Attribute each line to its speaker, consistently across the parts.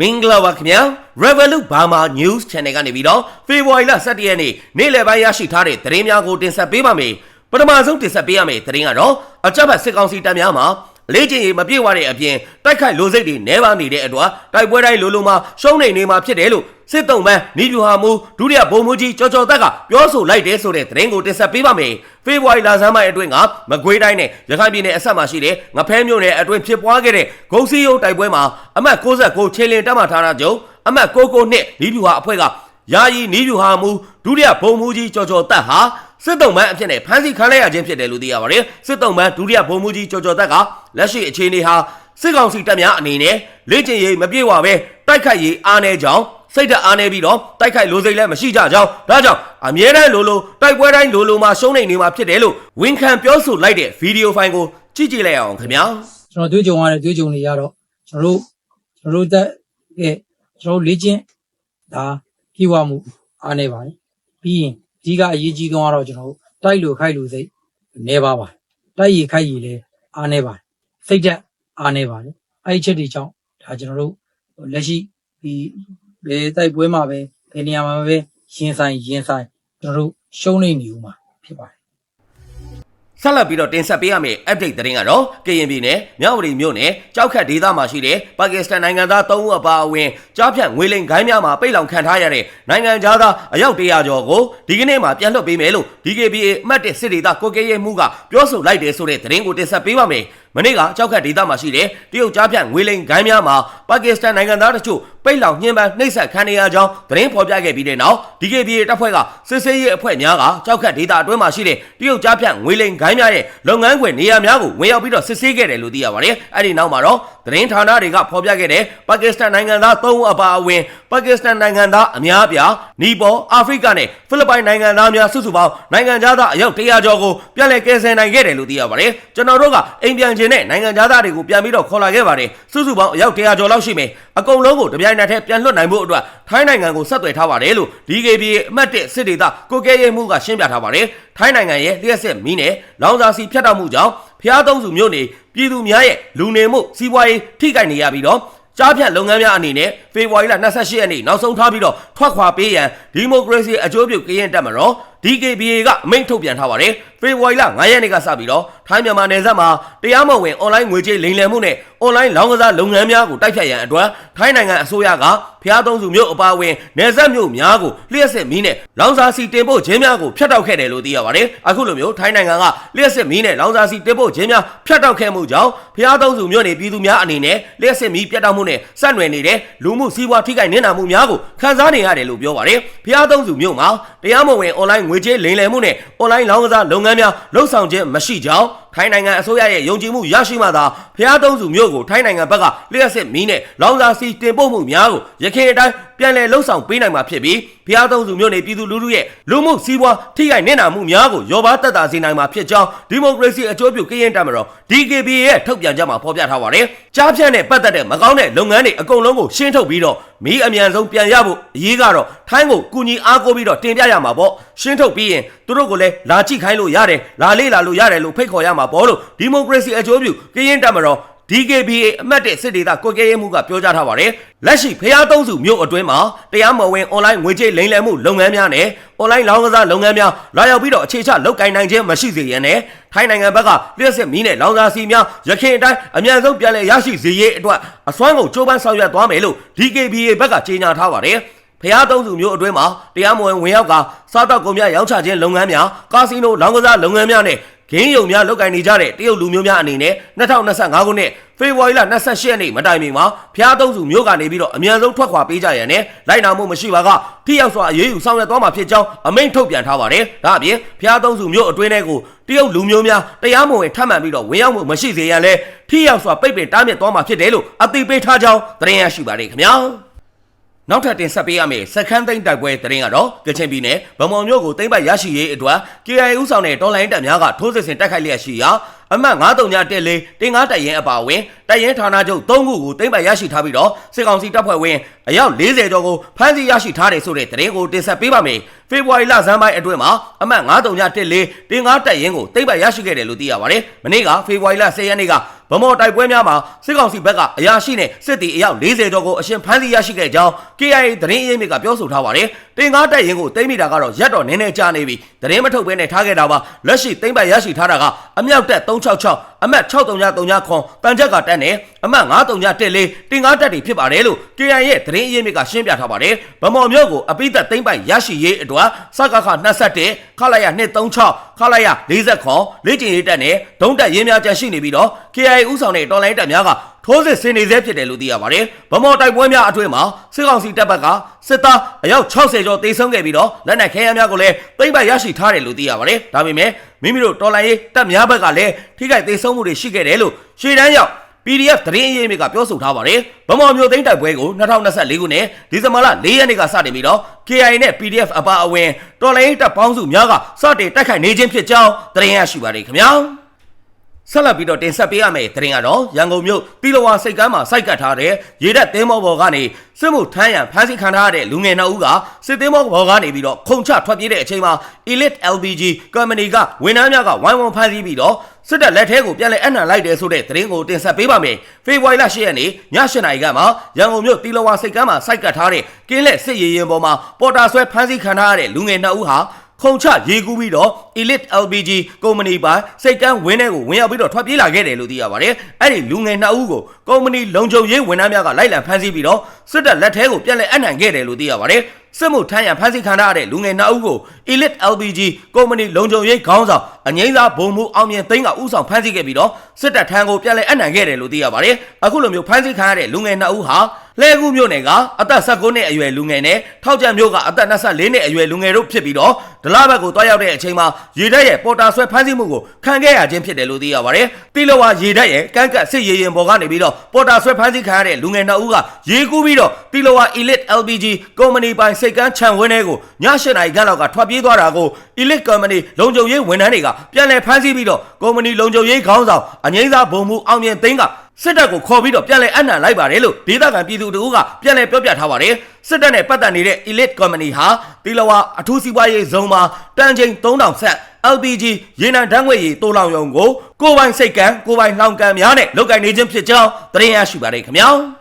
Speaker 1: မင်္ဂလာပါခင်ဗျာ Revolut Burma News Channel ကနေပြီးတော့ဖေဖော်ဝါရီလ17ရက်နေ့နေ့လယ်ပိုင်းရရှိထားတဲ့သတင်းများကိုတင်ဆက်ပေးပါမယ်ပထမဆုံးတင်ဆက်ပေးရမယ့်သတင်းကတော့အကြမ်းဖက်စစ်ကောင်စီတပ်များမှာ လေ့ကျင့်ရေးမပြည့်ဝတဲ့အပြင်တိုက်ခိုက်လိုစိတ်တွေနှဲပါနေတဲ့အတွက်တိုက်ပွဲတိုင်းလိုလိုမှာရှုံးနေနေမှာဖြစ်တယ်လို့စစ်တုံးပန်းနီးပြူဟာမူဒုတိယဗိုလ်မှူးကြီးကျော်ကျော်သက်ကပြောဆိုလိုက်တယ်ဆိုတဲ့သတင်းကိုတင်ဆက်ပေးပါမယ်ဖေဖော်ဝါရီလဆန်းပိုင်းအတွင်းကမကွေးတိုင်းနဲ့ရခိုင်ပြည်နယ်အဆက်မှာရှိတဲ့ငဖဲမြို့နယ်အတွင်းဖြစ်ပွားခဲ့တဲ့ဂုံစီယုံတိုက်ပွဲမှာအမှတ်69ချင်းလင်းတပ်မထားတာကြုံအမှတ်69နှစ်နီးပြူဟာအဖွဲ့ကယာယီနီးပြူဟာမူဒုတိယဗိုလ်မှူးကြီးကျော်ကျော်သက်ဟာ စစ်တုံးပန်းအဖြစ်နဲ့ဖမ်းဆီးခံလိုက်ရခြင်းဖြစ်တယ်လို့သိရပါတယ်စစ်တုံးပန်းဒုတိယဗိုလ်မှူးကြီးကျော်ကျော်သက်ကလက်ရှိအခြေအနေဟာစစ်ကောင်စီတပ်များအနေနဲ့လေ့ကျင့်ရေးမပြေဝပဲတိုက်ခိုက်ရေးအားနည်းကြောင်းစိတ်ဓာတ်အားနေပြီးတော့တိုက်ခိုက်လိုစိတ်လည်းမရှိကြကြောင်းဒါကြောင့်အမြဲတမ်းလိုလိုတိုက်ပွဲတိုင်းလိုလိုမှာရှုံးနေနေမှာဖြစ်တယ်လို့ဝန်ခံပြောဆိုလိုက်တဲ့ဗီဒီယိုဖိုင်ကိုကြည့်ကြည့်လိုက်အောင်ခင်ဗျာ
Speaker 2: ကျွန်တော်တွေးကြုံရတဲ့တွေးကြုံတွေရတော့ကျွန်တော်တို့ကျွန်တော်တို့တက်ရဲ့ကျွန်တော်တို့လေ့ကျင့်ဒါပြေဝမှုအားနေပါတယ်ပြီးရင် အဓိကအရေးကြီးဆုံးကတော့ကျွန်တော်တို့တိုက်လို့ခိုက်လို့စိတ်နေပါပါတိုက်ရခိုက်ရလည်းအားနေပါတယ်စိတ်ဓာတ်အားနေပါတယ်အဲ့ဒီချက်တွေကြောင့်ဒါကျွန်တော်တို့လက်ရှိဒီဘယ်တိုက်ပွဲမှာပဲဘယ်နေရာမှာပဲရင်ဆိုင်ရင်ဆိုင်ကျွန်တော်တို့ရှုံးနေနေဦးမှာဖြစ်ပါတယ်
Speaker 1: ဆက်လက်ပြီးတော့တင်ဆက်ပေးရမယ့် update သတင်းကတော့ကရင်ပြည်နယ်မြောက်ဝတီမြို့နယ်ကြောက်ခတ်ဒေသမှာရှိတဲ့ပါကစ္စတန်နိုင်ငံသား၃ဦးအပါအဝင်ကြားဖြတ်ငွေလိမ်ဂိုင်းများမှာပိတ်လောင်ခံထားရတဲ့နိုင်ငံသားအယောက်100ကျော်ကိုဒီကနေ့မှပြန်လွှတ်ပေးမယ်လို့ DKBA အမှတ်1စစ်ဒေသကိုကဲရဲမှုကပြောဆိုလိုက်တယ်ဆိုတဲ့သတင်းကိုတင်ဆက်ပေးပါမယ် မနေ့ကကြောက်ခတ်ဒေသမှာရှိတဲ့တရုတ်ကြားဖြတ်ငွေလိမ်ဂိုင်းများမှာပါကစ္စတန်နိုင်ငံသားတို့ပိတ်လောင်ညှဉ်းပန်းနှိပ်စက်ခံနေရကြောင်းသတင်းဖော်ပြခဲ့ပြီးတဲ့နောက် DKBA တပ်ဖွဲ့ကစစ်ဆေးရေးအဖွဲ့များကကြောက်ခတ်ဒေသအတွင်းမှာရှိတဲ့တရုတ်ကြားဖြတ်ငွေလိမ်ဂိုင်းများရဲ့လုပ်ငန်းခွင်နေရာများကိုဝင်ရောက်ပြီးတော့စစ်ဆေးခဲ့တယ်လို့သိရပါတယ်။အဲဒီနောက်မှာတော့သတင်းဌာနတွေကဖော်ပြခဲ့တဲ့ပါကစ္စတန်နိုင်ငံသား၃ဦးအပါအဝင်ပါကစ္စတန်နိုင်ငံသားအများအပြားနီပေါ်အာဖရိကနဲ့ဖိလစ်ပိုင်နိုင်ငံသားများစုစုပေါင်းနိုင်ငံသားအယောက်100ကျော်ကိုပြန်လည်ကယ်ဆယ်နိုင်ခဲ့တယ်လို့သိရပါတယ်။ကျွန်တော်တို့ကအိမ်ပြန်ခြင်းနဲ့နိုင်ငံသားတွေကိုပြန်ပြီးတော့ခေါ်လာခဲ့ပါတယ်။စုစုပေါင်းအယောက်100ကျော်လောက်ရှိမယ်။အကုန်လုံးကိုတပြိုင်နက်တည်းပြန်လွှတ်နိုင်ဖို့အတွက်ထိုင်းနိုင်ငံကိုဆက်သွယ်ထားပါတယ်လို့ DKBA အမှတ်1စစ်ဒေသကိုကဲရဲမှုကရှင်းပြထားပါတယ်။ထိုင်းနိုင်ငံရဲ့လျှက်စစ်မီးနဲ့လောင်စာစီဖြတ်တောက်မှုကြောင့် ဖျားသုံးစုမြို့နေပြည်သူများရဲ့လူနေမှုစီးပွားရေးထိခိုက်နေရပြီးတော့ကြားဖြတ်လုပ်ငန်းများအနေနဲ့ဖေဖော်ဝါရီလ28ရက်နေ့နောက်ဆုံးထားပြီးတော့ထွက်ခွာပေးရန်ဒီမိုကရေစီအကျိုးပြုကရင်တက်မှာတော့ DKBA ကအမိန့်ထုတ်ပြန်ထားပါတယ် ဖေဖော်ဝါရီလ9ရက်နေ့ကစပြီးတော့ထိုင်းမြန်မာနယ်စပ်မှာတရားမဝင် online ငွေကြေးလိမ်လည်မှုနဲ့ online လောင်းကစားလုပ်ငန်းများကိုတိုက်ဖြတ်ရန်အတွက်ထိုင်းနိုင်ငံအစိုးရကဖျားသုံးစုမြို့အပါအဝင်နယ်စပ်မြို့များကိုလျှက်စစ်မီးနဲ့လောင်စာစီတင်ပို့ခြင်းများကိုဖျက်တောက်ခဲ့တယ်လို့သိရပါတယ်အခုလိုမျိုးထိုင်းနိုင်ငံကလျှက်စစ်မီးနဲ့လောင်စာစီတင်ပို့ခြင်းများဖျက်တောက်ခဲ့မှုကြောင့်ဖျားသုံးစုမြို့နေပြည်သူများအနေနဲ့လျှက်စစ်မီးပြတ်တောက်မှုနဲ့ဆက်နွယ်နေတဲ့လူမှုစီးပွားထိခိုက်နစ်နာမှုများကိုခံစားနေရတယ်လို့ပြောပါတယ်ဖျားသုံးစုမြို့မှာတရားမဝင် online ငွေကြေးလိမ်လည်မှုနဲ့ online လောင်းကစားလုပ်ငန်းများလှုပ်ဆောင်ခြင်းမရှိကြောင်းထိုင်းနိုင်ငံအစိုးရရဲ့ယုံကြည်မှုရရှိမှသာဖျားသုံးစုမြို့ကိုထိုင်းနိုင်ငံဘက်ကလျှက်စစ်မီးနဲ့လောင်စာစီတင်ပို့မှုများကိုရခိုင်အတိုင်း ပြန်လည်လှုပ်ဆောင်ပေးနိုင်မှာဖြစ်ပြီးဖျားသုံးစုမြို့နေပြည်သူလူထုရဲ့လူမှုစီးပွားထိခိုက်နစ်နာမှုများကိုရောပါတက်တာစေနိုင်မှာဖြစ်ကြောင်းဒီမိုကရေစီအကျိုးပြုကရင်တပ်မတော် DKBA ရဲ့ထုတ်ပြန်ချက်မှာဖော်ပြထားပါတယ်။ကြားဖြန့်နဲ့ပတ်သက်တဲ့မကောင်းတဲ့လုပ်ငန်းတွေအကုန်လုံးကိုရှင်းထုတ်ပြီးတော့မီးအမြန်ဆုံးပြန်ရဖို့အရေးကတော့ထိုင်းကိုကူညီအားကိုးပြီးတော့တင်ပြရမှာပေါ့။ရှင်းထုတ်ပြီးရင်သူတို့ကိုလည်းလာကြည့်ခိုင်းလို့ရတယ်လာလေးလာလို့ရတယ်လို့ဖိတ်ခေါ်ရမှာပေါ့လို့ဒီမိုကရေစီအကျိုးပြုကရင်တပ်မတော် DKBA အမှတ်တဲ့စစ်ဒေသကိုကဲရဲမှုကပြောကြားထားပါတယ်။လက်ရှိဖျားသုံးစုမြို့အတွင်းမှာတရားမဝင် online ငွေကြေးလိမ်လည်မှုလုပ်ငန်းများနဲ့ online လောင်းကစားလုပ်ငန်းများလာရောက်ပြီးတော့အခြေချလုပ်ကိုင်နိုင်ခြင်းမရှိစေရန်နဲ့ထိုင်းနိုင်ငံဘက်ကလျှက်စစ်မီးနဲ့လောင်စာစီများရခိုင်အတိုင်းအမြန်ဆုံးပြန်လည်ရရှိစေရေးအတွက်အစွမ်းကုန်ကြိုးပမ်းဆောင်ရွက်သွားမယ်လို့ DKBA ဘက်ကကြေညာထားပါတယ်။ဖျားသုံးစုမျိုးအတွင်းမှာတရားမဝင်ဝင်ရောက်ကစားတောက်ကုန်များရောင်းချခြင်းလုပ်ငန်းများကာစီနိုလောင်းကစားလုပ်ငန်းများနဲ့ ဂိမ်းယုံများလုပ်ကိုင်နေကြတဲ့တရုတ်လူမျိုးများအနေနဲ့2025ခုနှစ်ဖေဖော်ဝါရီလ28ရက်နေ့မတိုင်မီမှာဖျားသုံးစုမျိုးကနေပြီးတော့အမြန်ဆုံးထွက်ခွာပေးကြရန်နဲ့လိုက်နာမှုမရှိပါကထိရောက်စွာအရေးယူဆောင်ရွက်သွားမှာဖြစ်ကြောင်းအမိန့်ထုတ်ပြန်ထားပါတယ်။ဒါအပြင်ဖျားသုံးစုမျိုးအတွင်းထဲကိုတရုတ်လူမျိုးများတရားမဝင်ထပ်မံပြီးတော့ဝင်ရောက်မှုမရှိစေရန်လဲထိရောက်စွာပိတ်ပင်တားမြစ်သွားမှာဖြစ်တယ်လို့အသိပေးထားကြောင်းသတင်းရရှိပါတယ်ခင်ဗျာ။ နောက်ထပ်တင်ဆက်ပေးရမယ့်စခန်းသိမ်းတိုက်ပွဲသတင်းကတော့ကချင်ပြည်နယ်ဗမော်မြို့ကိုသိမ်းပိုက်ရရှိရေးအတွက် KIA ဦးဆောင်တဲ့တော်လိုင်းတပ်များကထိုးစစ်ဆင်တိုက်ခိုက်လျက်ရှိရာအမှတ်93တက်လေးတင်ကားတိုက်ရင်အပါအဝင်တိုက်ရင်ဌာနချုပ်3ခုကိုသိမ်းပိုက်ရရှိထားပြီးတော့စစ်ကောင်စီတပ်ဖွဲ့ဝင်အယောက်40ကျော်ကိုဖမ်းဆီးရရှိထားတယ်ဆိုတဲ့သတင်းကိုတင်ဆက်ပေးပါမယ်။ဖေဖော်ဝါရီလဇန်ပိုင်းအတွင်းမှာအမှတ်9314တင်ကားတက်ရင်ကိုတိမ့်ပိုက်ရရှိခဲ့တယ်လို့သိရပါတယ်။မနေ့ကဖေဖော်ဝါရီလ10ရက်နေ့က ဗမော်တိုက်ပွဲများမှာစစ်ကောင်စီဘက်ကအရာရှိနဲ့စစ်တီအယောက်40ကျော်ကိုအရှင်ဖမ်းဆီးရရှိခဲ့ကြောင်း KIA သတင်းအရင်းမြစ်ကပြောဆိုထားပါတယ်။တင်ကားတက်ရင်ကိုတိမ့်မိတာကတော့ရက်တော်နည်းနည်းကြာနေပြီ။သတင်းမထုတ်ဘဲနဲ့ထားခဲ့တာပါ။လက်ရှိတိမ့်ပိုက်ရရှိထားတာကအမြောက်တက်366အမှတ်6339ခွန်တန်ချက်ကတက်နဲ့အမှတ်9314တင်ကားတက်တွေဖြစ်ပါတယ်လို့ KIA ရဲ့သတင်းအရင်းမြစ်ကရှင်းပြထားပါတယ်။ဗမော်မြို့ကိုအပိသက်တိမ့်ပိုက်ရရှိရေးအတွက်စကခ21ခလာရ236 ခလာရ40ခွန်လေ့ကျင့်ရေးတက်နဲ့ဒုံးတက်ရင်းများကြန့်ရှိနေပြီးတော့ KIA ဥဆောင်တဲ့တော်လိုင်းတက်များကထိုးစစ်ဆင်နေဆဲဖြစ်တယ်လို့သိရပါတယ်။ဗမော်တိုက်ပွဲများအတွင်းမှာစစ်ကောင်စီတပ်ဘက်ကစစ်သားအယောက်60ကျော်တေဆုံးခဲ့ပြီးတော့လက်နက်ခဲယမ်းများကိုလည်းသိမ်းပိုက်ရရှိထားတယ်လို့သိရပါတယ်။ဒါပေမဲ့မိမိတို့တော်လိုင်းရေးတပ်များဘက်ကလည်းထိခိုက်တေဆုံးမှုတွေရှိခဲ့တယ်လို့ရှေ့တန်းရောက် PDF သတင်းအရင်းမြစ်ကပြောဆိုထားပါတယ်။ဗမာမျိုးသိန်းတိုက်ပွဲကို2024ခုနှစ်ဒီဇင်ဘာလ4ရက်နေ့ကစတင်ပြီးတော့ KIA နဲ့ PDF အပါအဝင်တော်လိုင်းတပ်ပေါင်းစုများကစတင်တိုက်ခိုက်နေခြင်းဖြစ်ကြောင်းသတင်းရရှိပါတယ်ခင်ဗျာ။ ဆက်လက်ပြီးတော့တင်ဆက်ပေးရမယ့်သတင်းကတော့ရန်ကုန်မြို့တီလဝါစိတ်ကမ်းမှာစိုက်ကတ်ထားတဲ့ရေတပ်သင်းမောပေါ်ကနေစစ်မှုထမ်းရန်ဖမ်းဆီးခံထားရတဲ့လူငယ်နှစ်ဦးကစစ်သင်းမောပေါ်ကနေပြီးတော့ခုံချထွက်ပြေးတဲ့အချိန်မှာ Elite LPG Company ကဝန်ထမ်းများကဝိုင်းဝန်းဖမ်းဆီးပြီးတော့စစ်တပ်လက်ထဲကိုပြန်လည်အနှံလိုက်တယ်ဆိုတဲ့သတင်းကိုတင်ဆက်ပေးပါမယ်။ဖေဖော်ဝါရီလ10ရက်နေ့ည8နာရီကမှရန်ကုန်မြို့တီလဝါစိတ်ကမ်းမှာစိုက်ကတ်ထားတဲ့ကင်းလက်စစ်ရေးရင်ပေါ်မှာပေါ်တာဆွဲဖမ်းဆီးခံထားရတဲ့လူငယ်နှစ်ဦးဟာ ခုံချရေကူးပြီးတော့ Elite LPG ကုမ္ပဏီပိုင်စိတ်ကန်းဝင်းထဲကိုဝင်ရောက်ပြီးတော့ထွက်ပြေးလာခဲ့တယ်လို့သိရပါတယ်။အဲ့ဒီလူငယ်နှစ်ဦးကိုကုမ္ပဏီလုံခြုံရေးဝန်ထမ်းများကလိုက်လံဖမ်းဆီးပြီးတော့စစ်တပ်လက်ထဲကိုပြန်လည်အနှံခဲ့တယ်လို့သိရပါတယ်။စစ်မှုထမ်းရန်ဖမ်းဆီးခံရတဲ့လူငယ်နှစ်ဦးကို Elite LPG ကုမ္ပဏီလုံခြုံရေးခေါင်းဆောင်အငိမ့်စားဘုံမှုအောင်မြင်သိန်းကဥဆောင်ဖမ်းဆီးခဲ့ပြီးတော့စစ်တပ်ထံကိုပြန်လည်အနှံခဲ့တယ်လို့သိရပါတယ်။အခုလိုမျိုးဖမ်းဆီးခံရတဲ့လူငယ်နှစ်ဦးဟာ လဲကူးမြို့နယ်ကအသက်19နှစ်အရွယ်လူငယ်နဲ့ထောက်ကြံမြို့ကအသက်24နှစ်အရွယ်လူငယ်တို့ဖြစ်ပြီးတော့ဒလဘက်ကိုတွားရောက်တဲ့အချိန်မှာရေတပ်ရဲ့ပေါ်တာဆွဲဖမ်းဆီးမှုကိုခံခဲ့ရခြင်းဖြစ်တယ်လို့သိရပါတယ်။တီလဝါရေတပ်ရဲ့ကန့်ကတ်စစ်ရေရင်ပေါ်ကနေပြီးတော့ပေါ်တာဆွဲဖမ်းဆီးခံရတဲ့လူငယ်နှစ်ဦးကရေကူးပြီးတော့တီလဝါ Elite LPG ကုမ္ပဏီပိုင်စိတ်ကမ်းခြံဝင်းထဲကိုည8နာရီခန့်လောက်ကထွက်ပြေးသွားတာကို Elite Company လုံခြုံရေးဝန်ထမ်းတွေကပြန်လည်ဖမ်းဆီးပြီးတော့ကုမ္ပဏီလုံခြုံရေးခေါင်းဆောင်အငိမ့်စားဘုံမှုအောင်မြင်သိန်းက စစ်တပ်ကိုခေါ်ပြီးတော့ပြန်လည်အနှံလိုက်ပါတယ်လို့ဒေသခံပြည်သူတို့ကပြန်လည်ပြောပြထားပါတယ်စစ်တပ်နဲ့ပတ်သက်နေတဲ့ Elite Company ဟာတီလဝါအထူးစီးပွားရေးဇုံမှာတန်ချိန်3000ဆက် LPG ရေနံဓာတ်ငွေ့ရည်တိုးလောင်ရုံကိုကိုယ်ပိုင်စိတ်ကံကိုယ်ပိုင်လောင်ကံများနဲ့လုတ်ကင်နေခြင်းဖြစ်ကြောင်းသတင်းရရှိပါတယ်ခင်ဗျာ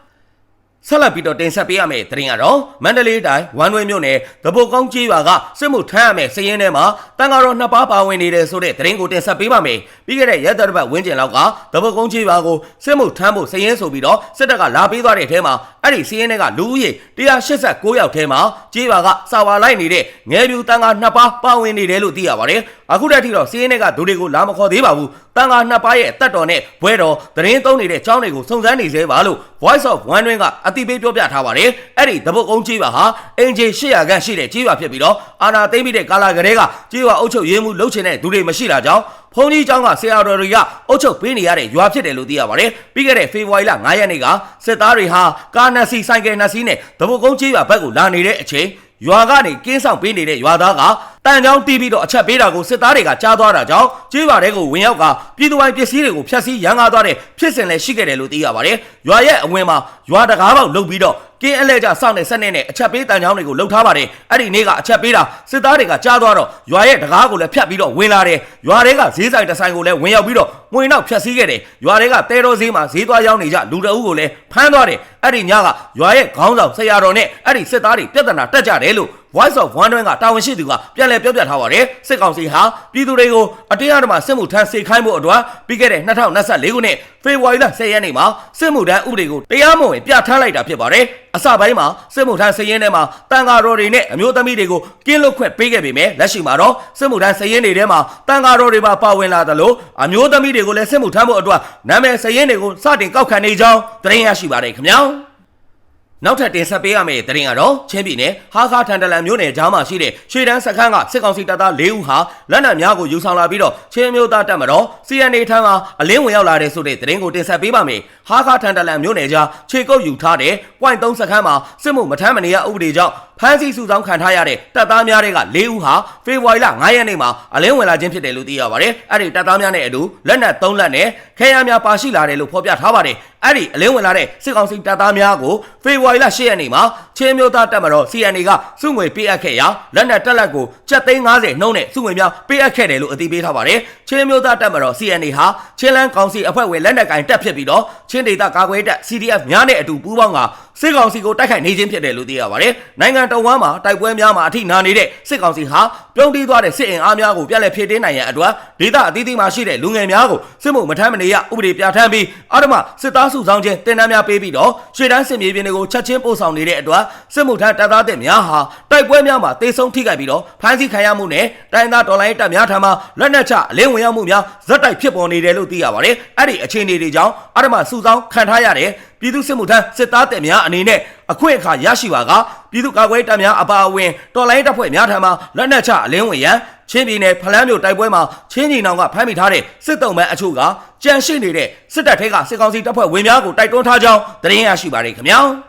Speaker 1: ဆက်လက်ပြီးတော့တင်ဆက်ပေးရမယ့်သတင်းကတော့မန္တလေးတိုင်းဝမ်ဝဲမြို့နယ်တပုတ်ကောင်းကြီးရွာကစစ်မှုထမ်းရမယ့်စည်ရင်းထဲမှာတန်ဃာတော်နှစ်ပါးပါဝင်နေတယ်ဆိုတဲ့သတင်းကိုတင်ဆက်ပေးပါမယ်။ပြီးခဲ့တဲ့ရက်သက်တစ်ပတ်ဝင်းကျင်လောက်ကတပုတ်ကောင်းကြီးရွာကိုစစ်မှုထမ်းဖို့စည်ရင်းဆိုပြီးတော့စစ်တပ်ကလာပေးသွားတဲ့အထဲမှာအဲ့ဒီစည်ရင်းတွေကလူဦးရေ189ယောက်ထဲမှာကြီးရွာကစာဝါလိုက်နေတဲ့ငယ်ပြူတန်ဃာနှစ်ပါးပါဝင်နေတယ်လို့သိရပါတယ်။ အခုတည်းထိတော့စီးရင်တွေကဒူတွေကိုလာမခေါ်သေးပါဘူးတန်ခါနှစ်ပါးရဲ့အသက်တော်နဲ့ဘွဲတော်သတင်းသုံးနေတဲ့ကျောင်းတွေကိုစုံစမ်းနေသေးပါလို့ Voice of One Twin ကအတိပေးပြောပြထားပါတယ်အဲ့ဒီတပုတ်ကုန်းကြီးပါဟာအင်ဂျင်800ခန့်ရှိတဲ့ကြီးပါဖြစ်ပြီးတော့အာနာသိမ့်ပြီးတဲ့ကာလာကလေးကကြီးပါအုပ်ချုပ်ရေးမှုလုပ်ချင်တဲ့ဒူတွေမရှိတာကြောင့်ဖုန်ကြီးကျောင်းကဆရာတော်တွေကအုပ်ချုပ်ပေးနေရတဲ့ရွာဖြစ်တယ်လို့သိရပါတယ်ပြီးခဲ့တဲ့ဖေဖော်ဝါရီလ9ရက်နေ့ကစစ်သားတွေဟာကားနှစ်စီးဆိုင်ကယ်နှစ်စီးနဲ့တပုတ်ကုန်းကြီးပါဘက်ကိုလာနေတဲ့အချိန်ရွာကနေကင်းဆောင်ပေးနေတဲ့ရွာသားကတန်ချောင်းတီးပြီးတော့အချက်ပေးတာကိုစစ်သားတွေကကြားသွားတာကြောင့်ကျေးရွာတွေကိုဝင်ရောက်ကပြည်သူပိုင်ပစ္စည်းတွေကိုဖျက်ဆီးရန်ကားသွားတဲ့ဖြစ်စဉ်လည်းရှိခဲ့တယ်လို့သိရပါတယ်။ရွာရဲ့အဝင်မှာရွာတကားပေါက်လုတ်ပြီးတော့ကင်းအလဲကြစောင့်နေဆက်နေနဲ့အချက်ပေးတန်ချောင်းတွေကိုလှုပ်ထားပါတယ်။အဲ့ဒီနေ့ကအချက်ပေးတာစစ်သားတွေကကြားသွားတော့ရွာရဲ့တကားကိုလည်းဖြတ်ပြီးတော့ဝင်လာတယ်။ရွာတွေကဈေးဆိုင်တစ်ဆိုင်ကိုလည်းဝင်ရောက်ပြီးတော့ငွေနောက်ဖျက်ဆီးခဲ့တယ်။ရွာတွေကတဲတော်ဈေးမှာဈေးသွားရောက်နေကြလူတအုပ်ကိုလည်းဖမ်းသွားတယ်။အဲ့ဒီညကရွာရဲ့ခေါင်းဆောင်ဆရာတော်နဲ့အဲ့ဒီစစ်သားတွေပြဿနာတက်ကြတယ်လို့ Voice of One ကတာဝန်ရှိသူကပြန်လည်ပြောပြထားပါတယ်စစ်ကောင်စီဟာပြည်သူတွေကိုအတင်းအဓမ္မစစ်မှုထမ်းစေခိုင်းဖို့အတွက်ပြီးခဲ့တဲ့2024ခုနှစ်ဖေဖော်ဝါရီလ10ရက်နေ့မှာစစ်မှုထမ်းဥပဒေကိုတရားမဝင်ပြဋ္ဌာန်းလိုက်တာဖြစ်ပါတယ်အစပိုင်းမှာစစ်မှုထမ်းစည်ရင်းထဲမှာတန်ဃာတော်တွေနဲ့အမျိုးသမီးတွေကိုကင်းလွတ်ခွင့်ပေးခဲ့ပေမဲ့လက်ရှိမှာတော့စစ်မှုထမ်းစည်ရင်းတွေထဲမှာတန်ဃာတော်တွေပါပါဝင်လာသလိုအမျိုးသမီးတွေကိုလည်းစစ်မှုထမ်းဖို့အတွက်နာမည်စည်ရင်းတွေကိုစတင်ကောက်ခံနေကြောင်းသတင်းရရှိပါတယ်ခင်ဗျာ နောက်ထပ်တင်ဆက်ပေးရမယ့်သတင်းကတော့ချင်းပြည်နယ်ဟာခါထန်တလန်မြို့နယ်ကြားမှာရှိတဲ့ရှေ့တန်းစခန်းကစစ်ကောင်စီတပ်သား၄ဦးဟာလက်နက်များကိုယူဆောင်လာပြီးတော့ချင်းမျိုးသားတပ်မတော် CNA ထံမှာအလင်းဝင်ရောက်လာတဲ့ဆိုတဲ့သတင်းကိုတင်ဆက်ပေးပါမယ်။ဟာခါထန်တလန်မြို့နယ်ကြားခြေကုပ်ယူထားတဲ့ point 3စခန်းမှာစစ်မှုမထမ်းမနေရဥပဒေကြောင့် ဖမ်းဆီးစုဆောင်းခံထားရတဲ့တပ်သားများတွေက၄ဦးဟာဖေဖော်ဝါရီလ9ရက်နေ့မှာအလင်းဝင်လာခြင်းဖြစ်တယ်လို့သိရပါတယ်။အဲ့ဒီတပ်သားများနဲ့အတူလက်နက်3လက်နဲ့ခဲယမ်းများပါရှိလာတယ်လို့ဖော်ပြထားပါတယ်။အဲ့ဒီအလင်းဝင်လာတဲ့စစ်ကောင်စီတပ်သားများကိုဖေဖော်ဝါရီလ10ရက်နေ့မှာ ချင်းမျိုးသားတက်မတော် CNA ကစုငွေပေးအပ်ခဲ့ရာလက်နက်တက်လက်ကိုချက်သိန်း90နှုန်းနဲ့စုငွေများပေးအပ်ခဲ့တယ်လို့အသိပေးထားပါတယ်ချင်းမျိုးသားတက်မတော် CNA ဟာချင်းလန်းကောင်စီအဖွဲ့ဝင်လက်နက်ကင်တက်ဖြစ်ပြီးတော့ချင်းဒေသကာကွယ်တပ် CDF များနဲ့အတူပူးပေါင်းကစစ်ကောင်စီကိုတိုက်ခိုက်နေခြင်းဖြစ်တယ်လို့သိရပါတယ်နိုင်ငံတော်ဝန်မှာတိုက်ပွဲများမှာအထိနာနေတဲ့စစ်ကောင်စီဟာပြုံးတီးသွားတဲ့စစ်အင်အားများကိုပြန်လည်ဖြည့်တင်းနိုင်ရန်အတွက်ဒေသအသီးသီးမှာရှိတဲ့လူငယ်များကိုစစ်မှုမထမ်းမနေရဥပဒေပြဋ္ဌာန်းပြီးအာဓမစစ်သားစုဆောင်ခြင်းတင်ဒဏ်များပေးပြီးတော့ရှေ့တန်းစစ်မြေပြင်တွေကိုချက်ချင်းပို့ဆောင်နေတဲ့အတွက်စစ်မှုထမ်းတပ်သားတွေများဟာတိုက်ပွဲများမှာတေဆုံးထိခိုက်ပြီးတော့ဖမ်းဆီးခံရမှုနဲ့တိုင်းသားတော်လိုင်းတပ်များထံမှလက်နက်ချအလင်းဝင်ရောက်မှုများဇက်တိုက်ဖြစ်ပေါ်နေတယ်လို့သိရပါတယ်အဲ့ဒီအခြေအနေတွေကြောင့်အာဓမစုဆောင်ခံထားရတဲ့ပြည်သူစစ်မှုထမ်းစစ်သားတွေများအနေနဲ့အခွင့်အခါရရှိပါကပြည်သူ့ကာကွယ်တပ်များအပါအဝင်တော်လိုင်းတပ်ဖွဲ့များထံမှလက်နက်ချအလင်းဝင်ရန်ချင်းပြည်နယ်ဖလန်းမြို့တိုက်ပွဲမှာချင်းကြီးနောင်ကဖမ်းမိထားတဲ့စစ်တုံးမန်းအချို့ကကြန့်ရှိနေတဲ့စစ်တပ်ထဲကစစ်ကောင်စီတပ်ဖွဲ့ဝင်များကိုတိုက်တွန်းထားကြောင်းသတင်းရရှိပါတယ်ခင်ဗျာ